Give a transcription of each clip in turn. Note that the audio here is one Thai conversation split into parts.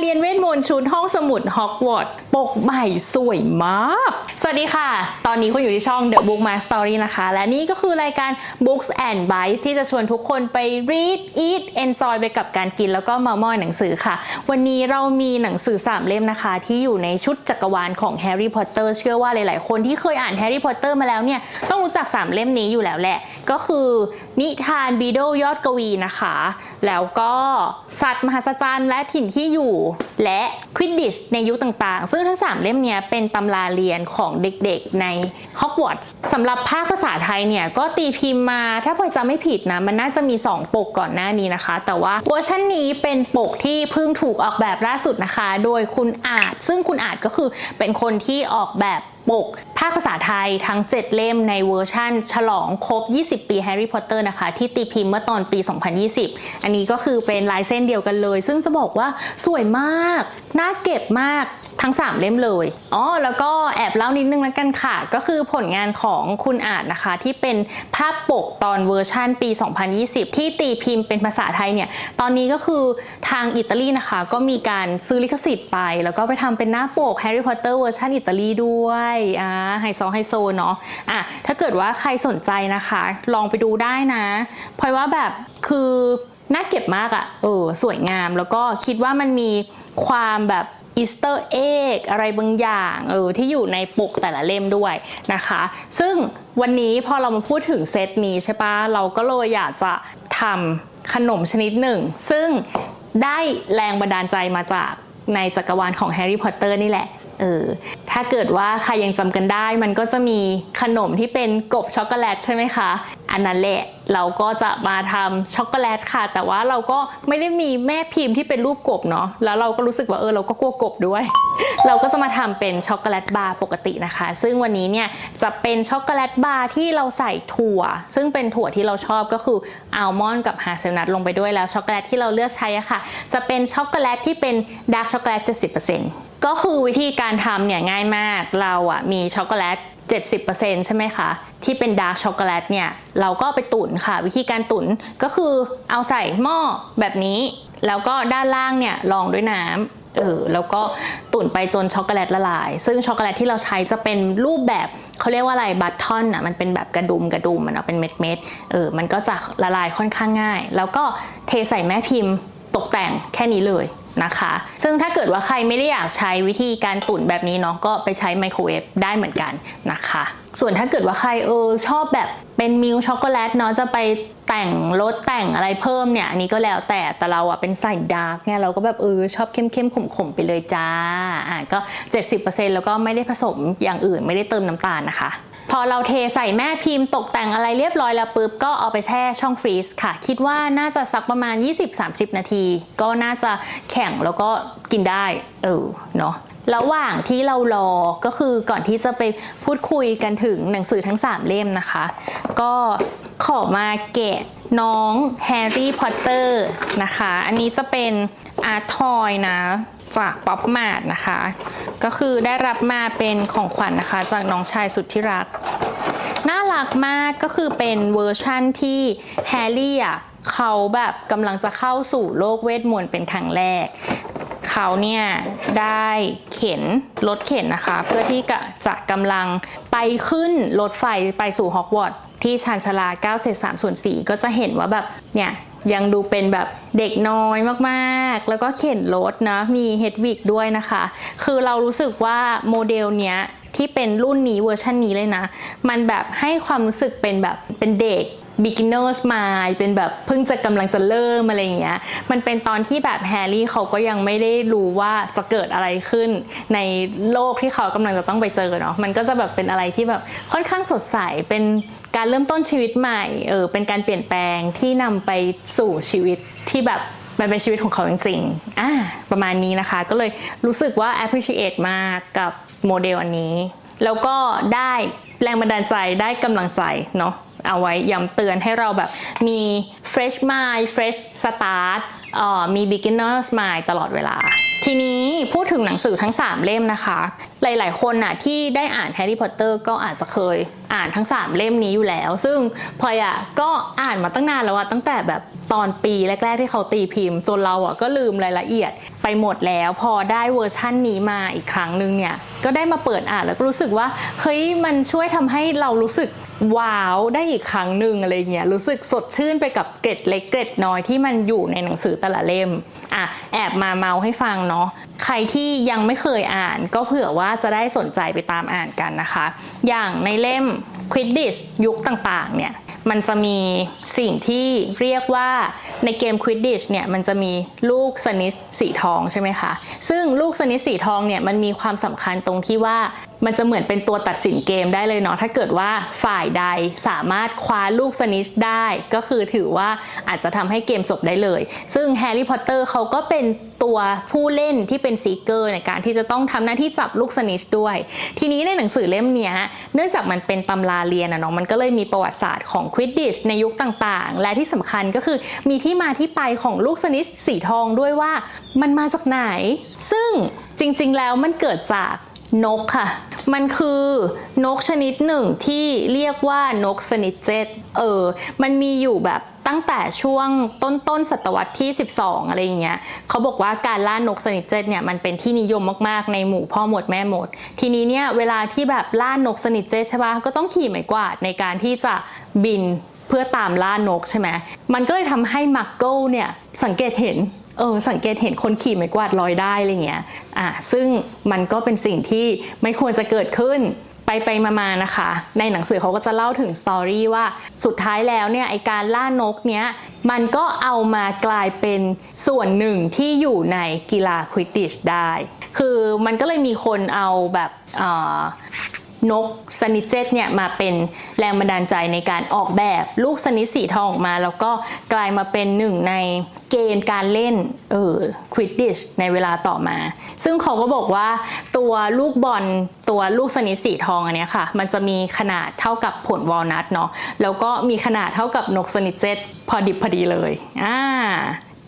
เรียนเวท มนต์ชุดห้องสมุดฮอกวอตส์ปกใหม่สวยมาก สวัสดีค่ะ ตอนนี้คุณอยู่ที่ช่อง The Book My Story นะคะ และนี่ก็คือรายการ Books and Bites ที่จะชวนทุกคนไป read eat enjoy ไปกับการกินแล้วก็เมามอยหนังสือค่ะ วันนี้เรามีหนังสือ 3 เล่มนะคะ ที่อยู่ในชุดจักรวาลของ Harry Potter เชื่อว่าหลาย ๆ คนที่เคยอ่าน Harry Potter มาแล้วเนี่ยต้องรู้จัก 3 เล่มนี้อยู่แล้วแหละ ก็คือนิทานบีโดยอดกวีนะคะ แล้วก็สัตว์มหัศจรรย์และถิ่นที่อยู่และควิดดิชในยุคต่างๆ ซึ่งทั้ง 3 เล่มเนี้ยเป็นตำราเรียนของเด็กๆในฮอกวอตส์สำหรับภาคภาษาไทยเนี่ย ก็ตีพิมพ์มาถ้าพลอยจำไม่ผิดนะ มันน่าจะมี 2 ปกก่อนหน้านี้นะคะ แต่ว่าเวอร์ชันนี้เป็นปกที่เพิ่งถูกออกแบบล่าสุดนะคะ โดยคุณอาจ ซึ่งคุณอาจก็คือเป็นคนที่ออกแบบ ปก ภาคภาษาไทยทั้ง 7 เล่มในเวอร์ชั่น ฉลองครบ 20 ปีแฮร์รี่พอตเตอร์นะคะ ที่ตีพิมพ์เมื่อตอนปี 2020 อันนี้ก็คือเป็นลายเส้นเดียวกันเลย ซึ่งจะบอกว่าสวยมาก น่าเก็บมากทั้ง 3 เล่มเลยอ๋อแล้วก็แอบเล่านิดนึงแล้วกันค่ะ ก็คือผลงานของคุณอาจนะคะ ที่เป็นภาพปกตอนเวอร์ชั่นปี 2020 ที่ตีพิมพ์เป็นภาษาไทยเนี่ยตอนนี้ก็คือทางอิตาลีนะคะ ก็มีการซื้อลิขสิทธิ์ไป แล้วก็ไปทำเป็นหน้าปกแฮร์รี่พอตเตอร์เวอร์ชันอิตาลีด้วยอ่าไฮโซไฮโซเนาะอะถ้าเกิดว่าใครสนใจนะคะ ลองไปดูได้นะเพราะว่าแบบคือน่าเก็บมากอะ่ะเออสวยงามแล้วก็คิดว่ามันมีความแบบอีสเตอร์เอ็กอะไรบางอย่างเออที่อยู่ในปกแต่ละเล่มด้วยนะคะ ซึ่งวันนี้พอเรามาพูดถึงเซตนี้ใช่ปะเราก็เลยอยากจะทำขนมชนิดหนึ่ง ซึ่งได้แรงบันดาลใจมาจากในจักรวาลของแฮร์รี่พอตเตอร์นี่แหละ เออถ้าเกิดว่าใครยังจำกันได้ มันก็จะมีขนมที่เป็นกบช็อกโกแลตใช่ไหมคะ อันนั้นแหละเราก็จะมาทำช็อกโกแลตค่ะ แต่ว่าเราก็ไม่ได้มีแม่พิมพ์ที่เป็นรูปกบเนาะแล้วเราก็รู้สึกว่าเออเราก็กลัวกบด้วย เราก็จะมาทำเป็นช็อกโกแลตบาร์ปกตินะคะ ซึ่งวันนี้เนี่ยจะเป็นช็อกโกแลตบาร์ที่เราใส่ถั่ว ซึ่งเป็นถั่วที่เราชอบก็คืออัลมอนด์กับฮาเซลนัทลงไปด้วยแล้วช็อกโกแลตที่เราเลือกใช้อะค่ะ จะเป็นช็อกโกแลตที่เป็นดาร์กช็อกโกแลต70% ก็คือวิธีการทำเนี่ยง่ายมาก เราอะมีช็อกโกแลต 70%ใช่ไหมคะ ที่เป็นดาร์กช็อกโกแลตเนี่ย เราก็ไปตุ๋นค่ะ วิธีการตุ๋นก็คือเอาใส่หม้อแบบนี้ แล้วก็ด้านล่างเนี่ยรองด้วยน้ำเออแล้วก็ตุ๋นไปจนช็อกโกแลตละลาย ซึ่งช็อกโกแลตที่เราใช้จะเป็นรูปแบบเขาเรียกว่าอะไรบัตทอนอะมันเป็นแบบกระดุมกระดุมมันเอาเป็นเม็ดเม็ดเออมันก็จะละลายค่อนข้างง่าย แล้วก็เทใส่แม่พิมพ์ตกแต่งแค่นี้เลย นะคะ ซึ่งถ้าเกิดว่าใครไม่ได้อยากใช้วิธีการตุ๋นแบบนี้เนาะก็ไปใช้ไมโครเวฟได้เหมือนกันนะคะ ส่วนถ้าเกิดว่าใครเออชอบแบบเป็นมิลช็อกโกแลตเนาะจะไปแต่งรสแต่งอะไรเพิ่มเนี่ยอันนี้ก็แล้วแต่แต่เราอะเป็นใส่ดาร์กเนี่ยเราก็แบบเออชอบเข้มเข้มๆขมๆไปเลยจ้าอะก็ 70%แล้วก็ไม่ได้ผสมอย่างอื่นไม่ได้เติมน้ำตาลนะคะ พอเราเทใส่แม่พิมพ์ตกแต่งอะไรเรียบร้อยแล้วปุ๊บก็เอาไปแช่ช่องฟรีซค่ะ คิดว่าน่าจะสักประมาณ 20-30 นาที ก็น่าจะแข็งแล้วก็กินได้ เออเนาะระหว่างที่เรารอก็คือก่อนที่จะไปพูดคุยกันถึงหนังสือทั้ง 3 เล่มนะคะ ก็ขอมาแกะน้องแฮร์รี่พอตเตอร์นะคะ อันนี้จะเป็นอาร์ทอยนะ จากป๊อปมาดนะคะ ก็คือได้รับมาเป็นของขวัญนนะคะ จากน้องชายสุดที่รัก น่ารักมากก็คือเป็นเวอร์ชั่นที่แฮร์รี่อะเขาแบบกำลังจะเข้าสู่โลกเวทมนต์เป็นครั้งแรก เขาเนี่ยได้เข็นรถเข็นนะคะ เพื่อที่จะกำลังไปขึ้นรถไฟไปสู่ฮอกวอตส์ที่ชานชาลา9เศษ3ส่วน4ก็จะเห็นว่าแบบเนี่ย ยังดูเป็นแบบเด็กน้อยมากๆ แล้วก็เข็นรถนะ มีเฮดวิกด้วยนะคะ คือเรารู้สึกว่าโมเดลเนี้ยที่เป็นรุ่นนี้เวอร์ชันนี้เลยนะ มันแบบให้ความรู้สึกเป็นแบบเป็นเด็ก beginner's mind เป็นแบบเพิ่งจะกำลังจะเริ่มอะไรอย่างเงี้ย มันเป็นตอนที่แบบแฮร์รี่เขาก็ยังไม่ได้รู้ว่าจะเกิดอะไรขึ้น ในโลกที่เขากำลังจะต้องไปเจอเนาะ มันก็จะแบบเป็นอะไรที่แบบค่อนข้างสดใส เป็น การเริ่มต้นชีวิตใหม่เออเป็นการเปลี่ยนแปลงที่นำไปสู่ชีวิตที่แบบมันเป็นชีวิตของเขาจริงๆอ่าประมาณนี้นะคะ ก็เลยรู้สึกว่า appreciate มากกับโมเดลอันนี้ แล้วก็ได้แรงบันดาลใจได้กำลังใจเนาะเอาไว้ย้ำเตือนให้เราแบบมี fresh mind fresh start อ่อมี beginner's mind ตลอดเวลาทีนี้พูดถึงหนังสือทั้ง 3 เล่มนะคะ หลาย ๆ คนน่ะที่ได้อ่านแฮร์รี่พอตเตอร์ก็อาจจะเคยอ่านทั้ง 3 เล่มนี้อยู่แล้ว ซึ่งพลอยอะก็อ่านมาตั้งนานแล้วอะตั้งแต่แบบตอนปีแรก ๆ ที่เขาตีพิมพ์ จนเราอะก็ลืมรายละเอียดไปหมดแล้ว พอได้เวอร์ชั่นนี้มาอีกครั้งหนึ่งเนี่ยก็ได้มาเปิดอ่านแล้วก็รู้สึกว่าเฮ้ยมันช่วยทำให้เรารู้สึกว้าวได้อีกครั้งหนึ่งอะไรเงี้ยรู้สึกสดชื่นไปกับเกร็ดเล็กเกร็ดน้อยที่มันอยู่ในหนังสือแต่ละเล่มอะแอบมาเมาให้ฟังเนาะใครที่ยังไม่เคยอ่านก็เผื่อว่าจะได้สนใจไปตามอ่านกันนะคะ อย่างในเล่ม Quidditch ยุคต่างๆเนี่ยมันจะมีสิ่งที่เรียกว่าในเกม Quidditch เนี่ยมันจะมีลูกสนิทสีทองใช่ไหมคะ ซึ่งลูกสนิทสีทองเนี่ยมันมีความสำคัญตรงที่ว่ามันจะเหมือนเป็นตัวตัดสินเกมได้เลยเนาะถ้าเกิดว่าฝ่ายใดสามารถคว้าลูกสนิทได้ ก็คือถือว่าอาจจะทำให้เกมจบได้เลย ซึ่งแฮร์รี่พอตเตอร์เขาก็เป็นตัวผู้เล่นที่เป็นซีเกอร์ในการที่จะต้องทำหน้าที่จับลูกสนิทด้วย ทีนี้ในหนังสือเล่มนี้เนื่องจากมันเป็นตำราเรียนอะเนาะมันก็เลยมีประวัติศาสตร์ของควิดดิชในยุคต่างๆ และที่สำคัญก็คือมีที่มาที่ไปของลูกสนิทสีทองด้วยว่ามันมาจากไหน ซึ่งจริงๆแล้วมันเกิดจากนกค่ะ มันคือนกชนิดหนึ่งที่เรียกว่านกสนิทเจ็ดเออ มันมีอยู่แบบตั้งแต่ช่วงต้นต้นศตวรรษที่ 12 อะไรอย่างเงี้ยเขาบอกว่าการล่านกสนิทเจ็ดเนี่ยมันเป็นที่นิยมมากๆ ในหมู่พ่อหมดแม่หมด ทีนี้เนี่ยเวลาที่แบบล่านกสนิทเจ็ดใช่ปะก็ต้องขี่ไม้กวาดในการที่จะบินเพื่อตามล่านกใช่ไหมมันก็เลยทำให้มักเกิลเนี่ยสังเกตเห็น เออสังเกตเห็นคนขี่ไม้กวาดลอยได้อะไรเงี้ยอะซึ่งมันก็เป็นสิ่งที่ไม่ควรจะเกิดขึ้นไปไปมามานะคะ ในหนังสือเขาก็จะเล่าถึงสตอรี่ว่าสุดท้ายแล้วเนี่ยไอการล่านกเนี้ยมันก็เอามากลายเป็นส่วนหนึ่งที่อยู่ในกีฬาควิดดิชได้ คือมันก็เลยมีคนเอาแบบ นกสนิทเจตเนี่ยมาเป็นแรงบันดาลใจในการออกแบบลูกสนิทสีทองออกมา แล้วก็กลายมาเป็นหนึ่งในเกณฑ์การเล่นเออควิดดิชในเวลาต่อมา ซึ่งเขาก็บอกว่าตัวลูกบอลตัวลูกสนิทสีทองอันนี้ค่ะ มันจะมีขนาดเท่ากับผลวอลนัทเนาะแล้วก็มีขนาดเท่ากับนกสนิทเจตพอดิบพอดีเลยอ่า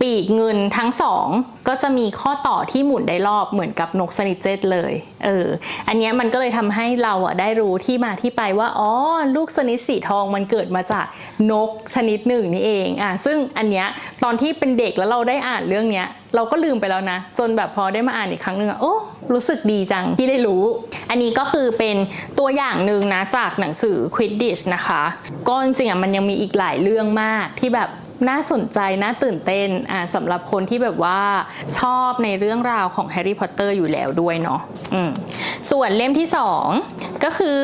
ปีกเงินทั้งสองก็จะมีข้อต่อที่หมุนได้รอบเหมือนกับนกสนิทเจ็ตเลย เออ อันนี้มันก็เลยทำให้เราอะได้รู้ที่มาที่ไปว่า อ๋อ ลูกสนิทสีทองมันเกิดมาจากนกชนิดหนึ่งนี่เอง อะ ซึ่งอันเนี้ยตอนที่เป็นเด็กแล้วเราได้อ่านเรื่องเนี้ย เราก็ลืมไปแล้วนะ จนแบบพอได้มาอ่านอีกครั้งหนึ่งอะโอ้รู้สึกดีจังที่ได้รู้ อันนี้ก็คือเป็นตัวอย่างหนึ่งนะจากหนังสือ Quidditch นะคะ ก็จริงๆอะมันยังมีอีกหลายเรื่องมากที่แบบ น่าสนใจ น่าตื่นเต้นอ่าสำหรับคนที่แบบว่าชอบในเรื่องราวของแฮร์รี่พอตเตอร์อยู่แล้วด้วยเนาะอืมส่วนเล่มที่ 2 ก็คือ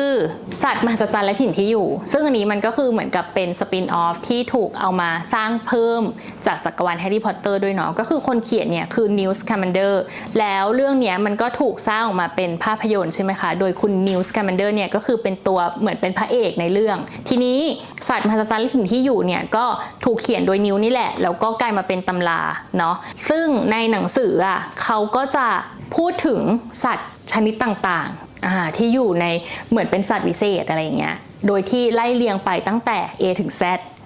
สัตว์มหัศจรรย์และถิ่นที่อยู่ ซึ่งอันนี้มันก็คือเหมือนกับเป็นสปินออฟที่ถูกเอามาสร้างเพิ่มจากจักรวาลแฮร์รี่พอตเตอร์ด้วยเนาะก็คือคนเขียนเนี่ยคือนิวส์คามันเดอร์แล้วเรื่องเนี้ยมันก็ถูกสร้างออกมาเป็นภาพยนตร์ใช่ไหมคะ โดยคุณนิวส์คามันเดอร์เนี่ยก็คือเป็นตัวเหมือนเป็นพระเอกในเรื่อง ทีนี้สัตว์มหัศจรรย์และถิ่นที่อยู่เนี่ยก็ถูกเขียนโดยนิวนี่แหละ แล้วก็กลายมาเป็นตำราเนาะซึ่งในหนังสืออะเขาก็จะพูดถึงสัตว์ ชนิดต่างๆที่อยู่ในเหมือนเป็นสัตว์วิเศษอะไรอย่างเงี้ย โดยที่ไล่เรียงไปตั้งแต่ A ถึง Z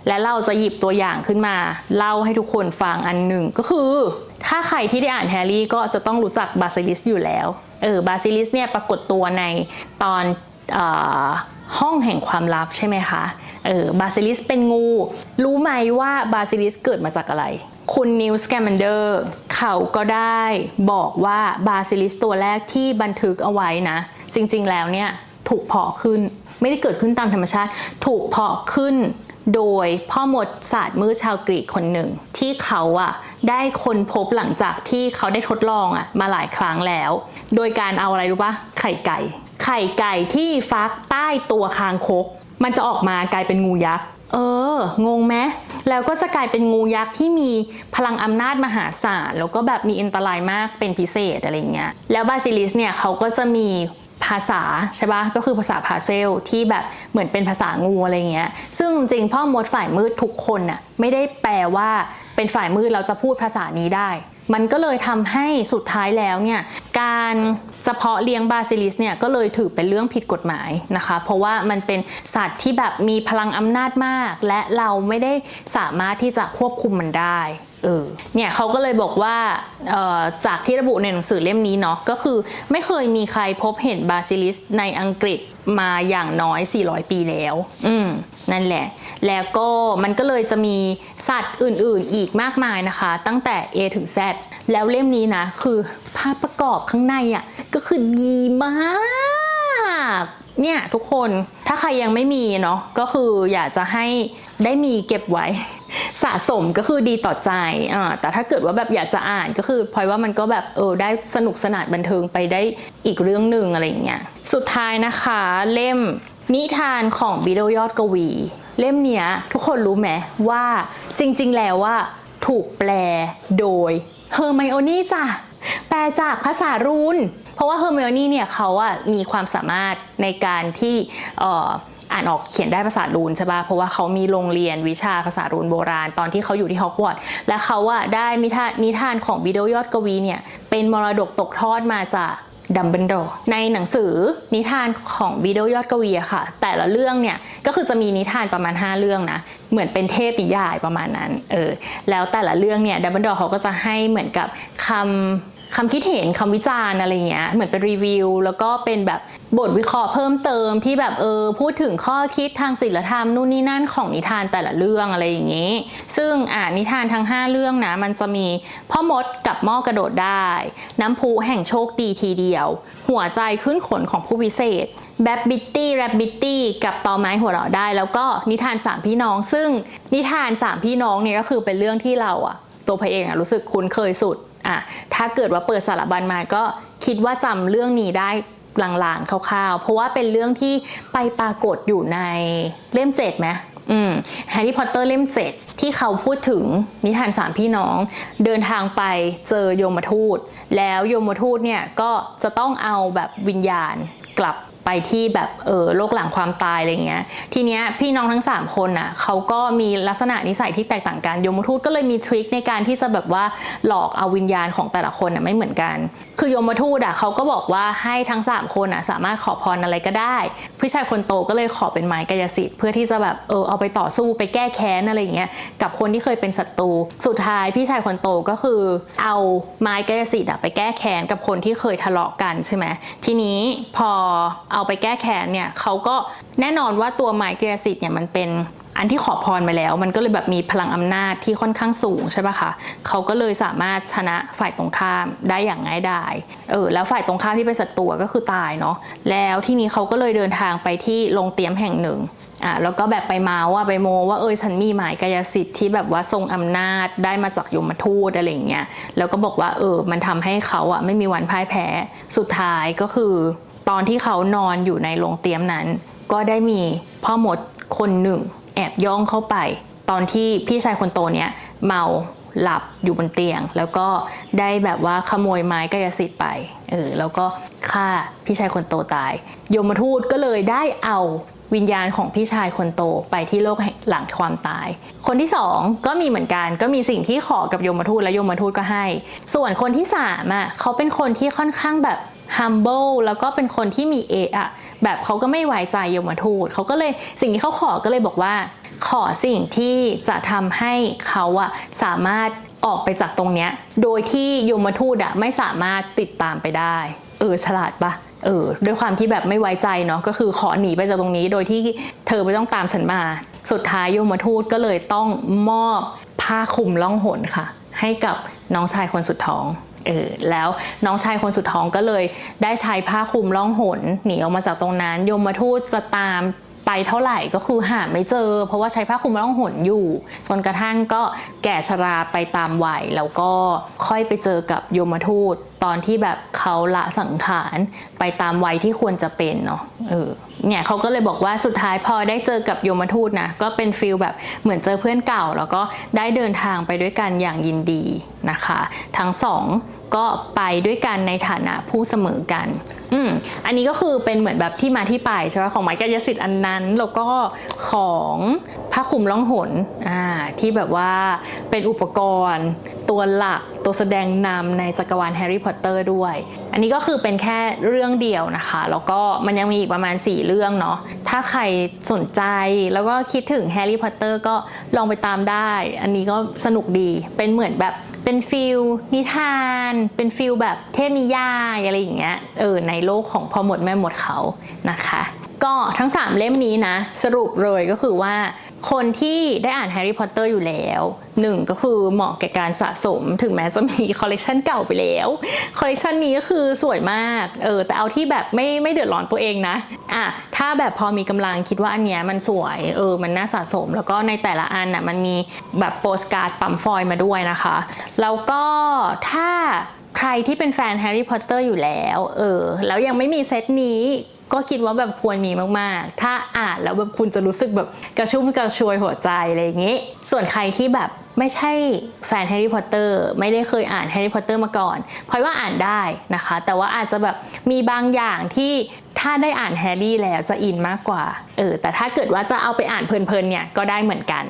และเราจะหยิบตัวอย่างขึ้นมา เล่าให้ทุกคนฟังอันหนึ่งก็คือ ถ้าใครที่ได้อ่านแฮร์รี่ก็จะต้องรู้จักบาซิลิสอยู่แล้ว เออบาซิลิสเนี่ยปรากฏตัวในตอนออห้องแห่งความลับใช่ไหมคะ เออบาซิลิสเป็นงู รู้ไหมว่าบาซิลิสเกิดมาจากอะไร คุณนิวส์แกมนเดอร์เขาก็ได้บอกว่าบาซิลิสตัวแรกที่บันทึกเอาไว้นะ จริงๆแล้วเนี่ยถูกเพาะขึ้นไม่ได้เกิดขึ้นตามธรรมชาติ ถูกเพาะขึ้นโดยพ่อหมดศาสตร์มือชาวกรีกคนหนึ่ง ที่เขาอะได้ค้นพบหลังจากที่เขาได้ทดลองอะมาหลายครั้งแล้ว โดยการเอาอะไรรู้ปะไข่ไก่ ไข่ไก่ที่ฟักใต้ตัวคางคก มันจะออกมากลายเป็นงูยักษ์ เออ งงไหมแล้วก็จะกลายเป็นงูยักษ์ที่มีพลังอำนาจมหาศาล แล้วก็แบบมีอันตรายมากเป็นพิเศษอะไรเงี้ย แล้วบาซิลิสเนี่ยเขาก็จะมีภาษาใช่ปะก็คือภาษาพาเซลที่แบบเหมือนเป็นภาษางูอะไรเงี้ย ซึ่งจริงพ่อมดฝ่ายมืดทุกคนน่ะไม่ได้แปลว่าเป็นฝ่ายมืดเราจะพูดภาษานี้ได้ มันก็เลยทำให้สุดท้ายแล้วเนี่ยการจะเพาะเลี้ยงบาซิลิสเนี่ยก็เลยถือเป็นเรื่องผิดกฎหมายนะคะ เพราะว่ามันเป็นสัตว์ที่แบบมีพลังอำนาจมาก และเราไม่ได้สามารถที่จะควบคุมมันได้ เออเนี่ยเขาก็เลยบอกว่าจากที่ระบุในหนังสือเล่มนี้เนาะก็คือไม่เคยมีใครพบเห็นบาซิลิสในอังกฤษมาอย่างน้อย 400 ปีแล้ว อืม นั่นแหละ แล้วก็มันก็เลยจะมีสัตว์อื่นๆ อีกมากมายนะคะ ตั้งแต่ A ถึง Z แล้วเล่มนี้นะ คือภาพประกอบข้างในอะ่ะ ก็คือดีมาก เนี่ยทุกคน ถ้าใครยังไม่มีเนาะก็คืออยากจะให้ได้มีเก็บไว้ สะสมก็คือดีต่อใจอ่าแต่ถ้าเกิดว่าแบบอยากจะอ่านก็คือพลอยว่ามันก็แบบเออได้สนุกสนานบันเทิงไปได้อีกเรื่องหนึ่งอะไรอย่างเงี้ยสุดท้ายนะคะเล่มนิทานของบิโดยอดกวี เล่มเนี้ยทุกคนรู้ไหมว่าจริงๆแล้วว่าถูกแปลโดยเฮอร์ไมโอนี่จ้ะ แปลจากภาษารูน เพราะว่าเฮอร์เมโอนี่เนี่ยเขาอะมีความสามารถในการที่อ่านออกเขียนได้ภาษารูนใช่ปะเพราะว่าเขามีโรงเรียนวิชาภาษารูนโบราณ ตอนที่เขาอยู่ที่ฮอกวอตส์ และเขาอะได้นิทานิทานของบิโอยอดกวีเนี่ยเป็นมรดกตกทอดมาจาก ดัมเบิลดอร์ในหนังสือนิทานของบิโดยอดกวีค่ะ แต่ละเรื่องเนี่ยก็คือจะมีนิทานประมาณ 5 เรื่องนะ เหมือนเป็นเทพนิยายประมาณนั้นเออแล้วแต่ละเรื่องเนี่ยดัมเบิลดอร์เขาก็จะให้เหมือนกับคำ คำคิดเห็นคำวิจารณ์อะไรเงี้ยเหมือนเป็นรีวิว แล้วก็เป็นแบบบทวิเคราะห์เพิ่มเติมที่แบบเออพูดถึงข้อคิดทางศิลธรรมนู่นนี่นั่นของนิทานแต่ละเรื่องอะไรอย่างงี้ ซึ่งอ่านิทานทั้ง 5 เรื่องนะ มันจะมีพ่อมดกับหม้อกระโดดได้ น้ำพุแห่งโชคดีทีเดียว หัวใจขึ้นขนของผู้พิเศษแบปบิตตี้แรบบิตตี้กับตอไม้หัวเราะได้ แล้วก็นิทานสามพี่น้อง ซึ่งนิทานสามพี่น้องเนี่ยก็คือเป็นเรื่องที่เราอะตัวพระเองอะรู้สึกคุ้นเคยสุด อะถ้าเกิดว่าเปิดสารบัญมาก็คิดว่าจำเรื่องนี้ได้หลางๆคร่าวๆ เพราะว่าเป็นเรื่องที่ไปปรากฏอยู่ในเล่มเจ็ดไหมอืมแฮร์รี่พอตเตอร์เล่มเจ็ดที่เขาพูดถึงนิทานสามพี่น้อง เดินทางไปเจอโยมทูต แล้วโยมทูตเนี่ยก็จะต้องเอาแบบวิญญาณกลับ ไปที่แบบเออโลกหลังความตายอะไรเงี้ยทีเนี้ยพี่น้องทั้ง 3 คนน่ะเขาก็มีลักษณะนิสัยที่แตกต่างกันโยมทูตก็เลยมีทริคในการที่จะแบบว่าหลอกเอาวิญญาณของแต่ละคนน่ะไม่เหมือนกัน คือโยมทูตอะเขาก็บอกว่าให้ทั้ง 3 คนอะสามารถขอพรอะไรก็ได้พี่ชายคนโตก็เลยขอเป็นไม้กายสิทธิ์เพื่อที่จะแบบเออเอาไปต่อสู้ไปแก้แค้นอะไรอย่างเงี้ยกับคนที่เคยเป็นศัตรูสุดท้ายพี่ชายคนโตก็คือเอาไม้กายสิทธิ์อะไปแก้แค้นกับคนที่เคยทะเลาะกันใช่ไหมทีนี้พอเอาาไปแก้แค้นเนี่ยเขาก็แน่นอนว่าตัวไม้กายสิทธิ์เนี่ยมันเป็นอันที่ขอพรไปแล้ว มันก็เลยแบบมีพลังอำนาจที่ค่อนข้างสูงใช่ปะคะเขาก็เลยสามารถชนะฝ่ายตรงข้ามได้อย่างง่ายดายเออแล้วฝ่ายตรงข้ามที่เป็นศัตรูก็คือตายเนาะแล้วที่นี้เขาก็เลยเดินทางไปที่โรงเตรียมแห่งหนึ่งอะแล้วก็แบบไปมาว่าไปโมว่าเออฉันมีหมายกายสิทธิ์ที่แบบว่าทรงอำนาจได้มาจากยมทูตอะไรเงี้ยแล้วก็บอกว่าเออมันทำให้เขาอะไม่มีวันพ่ายแพ้สุดท้ายก็คือ ตอนที่เขานอนอยู่ในโรงเตียมนั้น ก็ได้มีพ่อหมดคนหนึ่ง แอบย่องเข้าไป ตอนที่พี่ชายคนโตเนี้ยเมาหลับอยู่บนเตียง แล้วก็ได้แบบว่าขโมยไม้กายสิทธิ์ไปเออแล้วก็ฆ่าพี่ชายคนโตตาย ยมทูตก็เลยได้เอาวิญญาณของพี่ชายคนโตไปที่โลกหลังความตาย คนที่สองก็มีเหมือนกันก็มีสิ่งที่ขอกับยมทูตและยมทูตก็ให้ ส่วนคนที่สามอะเขาเป็นคนที่ค่อนข้างแบบ humble แล้วก็เป็นคนที่มีเอะอะแบบเขาก็ไม่ไว้ใจยมทูตเขาก็เลยสิ่งที่เขาขอก็เลยบอกว่า ขอสิ่งที่จะทำให้เขาอะสามารถออกไปจากตรงเนี้ย โดยที่ยมทูตอะไม่สามารถติดตามไปได้ เออฉลาดปะเออด้วยความที่แบบไม่ไว้ใจเนาะก็คือขอหนีไปจากตรงนี้ โดยที่เธอไม่ต้องตามฉันมา สุดท้ายโยมทูตก็เลยต้องมอบผ้าคลุมล่องหนค่ะ ให้กับน้องชายคนสุดท้อง เออแล้วน้องชายคนสุดท้องก็เลยได้ใช้ผ้าคลุมล่องหนหนีออกมาจากตรงนั้น ยมมาทูตจะตามไปเท่าไหร่ก็คือหาไม่เจอ เพราะว่าใช้ผ้าคลุมล่องหนอยู่จนกระทั่งก็แก่ชราไปตามวัยแล้วก็ค่อยไปเจอกับยมทูตตอนที่แบบเขาละสังขารไปตามวัยที่ควรจะเป็นเนาะเออ เนี่ยเขาก็เลยบอกว่าสุดท้ายพอได้เจอกับโยมทูตนะก็เป็นฟิลแบบเหมือนเจอเพื่อนเก่า แล้วก็ได้เดินทางไปด้วยกันอย่างยินดีนะคะ ทั้งสองก็ไปด้วยกันในฐานะผู้เสมอกัน อืมอันนี้ก็คือเป็นเหมือนแบบที่มาที่ไปใช่ไหมของไม้กายสิทธิ์อันนั้น แล้วก็ของผ้าคลุมล่องหนอ่าที่แบบว่าเป็นอุปกรณ์ ตัวหลักตัวแสดงนำในจักรวาลแฮร์รี่พอตเตอร์ด้วย อันนี้ก็คือเป็นแค่เรื่องเดียวนะคะ แล้วก็มันยังมีอีกประมาณ 4 เรื่องเนาะถ้าใครสนใจแล้วก็คิดถึงแฮร์รี่พอตเตอร์ก็ลองไปตามได้ อันนี้ก็สนุกดีเป็นเหมือนแบบเป็นฟิลนิทาน เป็นฟิลแบบเทพนิยายอะไรอย่างเงี้ยเออในโลกของพ่อหมดแม่หมดเขานะคะ ก็ทั้ง 3 เล่มนี้นะ สรุปเลยก็คือว่า คนที่ได้อ่านแฮร์รี่พอตเตอร์อยู่แล้วหนึ่งก็คือเหมาะแก่การสะสมถึงแม้จะมีคอลเลกชันเก่าไปแล้วคอลเลกชันนี้ก็คือสวยมากเออแต่เอาที่แบบไม่ไม่เดือดร้อนตัวเองนะอะถ้าแบบพอมีกำลังคิดว่าอันเนี้ยมันสวยเออมันน่าสะสม แล้วก็ในแต่ละอันน่ะมันมีแบบโปสการ์ดปั๊มฟอยมาด้วยนะคะแล้วก็ถ้าใครที่เป็นแฟนแฮร์รี่พอตเตอร์อยู่แล้วเออแล้วยังไม่มีเซตนี้ ก็คิดว่าแบบควรมีมากๆ ถ้าอ่านแล้วแบบคุณจะรู้สึกแบบกระชุ่มกระชวยหัวใจอะไรอย่างนี้ ส่วนใครที่แบบไม่ใช่แฟนแฮร์รี่พอตเตอร์ไม่ได้เคยอ่านแฮร์รี่พอตเตอร์มาก่อนพลอยว่าอ่านได้นะคะ แต่ว่าอาจจะแบบมีบางอย่างที่ถ้าได้อ่านแฮร์รี่แล้วจะอินมากกว่าเออแต่ถ้าเกิดว่าจะเอาไปอ่านเพลินๆเนี่ยก็ได้เหมือนกัน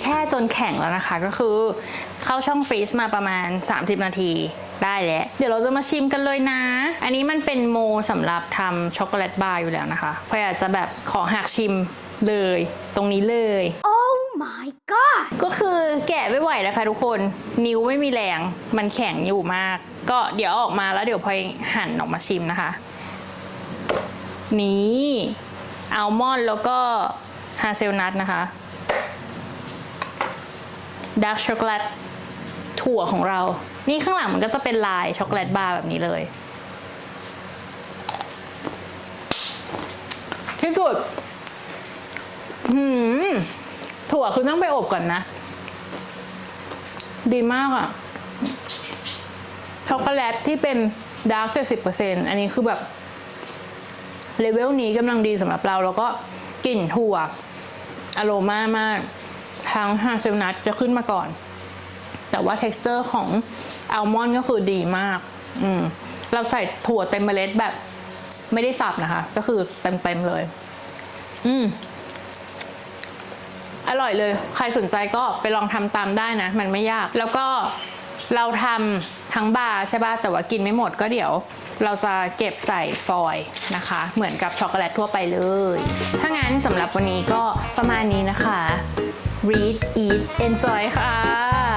แช่จนแข็งแล้วนะคะ ก็คือเข้าช่องฟรีซมาประมาณ 30 นาทีได้แล้ว เดี๋ยวเราจะมาชิมกันเลยนะ อันนี้มันเป็นโมสำหรับทำช็อกโกแลตบาร์อยู่แล้วนะคะพออยากจะแบบขอหักชิมเลยตรงนี้เลย Oh my god! ก็คือแกะไม่ไหวนะคะทุกคนนิ้วไม่มีแรงมันแข็งอยู่มาก ก็เดี๋ยวเอาออกมาแล้วเดี๋ยวพลอยหั่นออกมาชิมนะคะ นี่อัลมอนด์แล้วก็ฮาเซลนัทนะคะ ดาร์กช็อกโกแลตถั่วของเรา นี่ข้างหลังมันก็จะเป็นลายช็อกโกแลตบาร์แบบนี้เลย ที่สุดหืมถั่วคือต้องไปอบก่อนนะ ดีมากอะช็อกโกแลตที่เป็นดาร์กเจ็ดสิบเปอร์เซ็นอันนี้คือแบบเลเวลนี้กำลังดีสำหรับเรา แล้วก็กลิ่นถั่วอโรมามาก ทั้งฮาเซลนัทจะขึ้นมาก่อน แต่ว่า t e x t อร์ของอัลมอนด์ก็คือดีมาก อืมเราใส่ถั่วเต็มเมล็ดแบบไม่ได้สับนะคะ ก็คือเต็มๆเลย อืมอร่อยเลย ใครสนใจก็ไปลองทำตามได้นะ มันไม่ยาก แล้วก็เราทำทั้งบาร์ใช่ป่ะ แต่ว่ากินไม่หมดก็เดี๋ยว เราจะเก็บใส่ฟอยล์นะคะ เหมือนกับช็อกโกแลตทั่วไปเลย ถ้างั้นสำหรับวันนี้ก็ประมาณนี้นะคะ read eat enjoy ค่ะ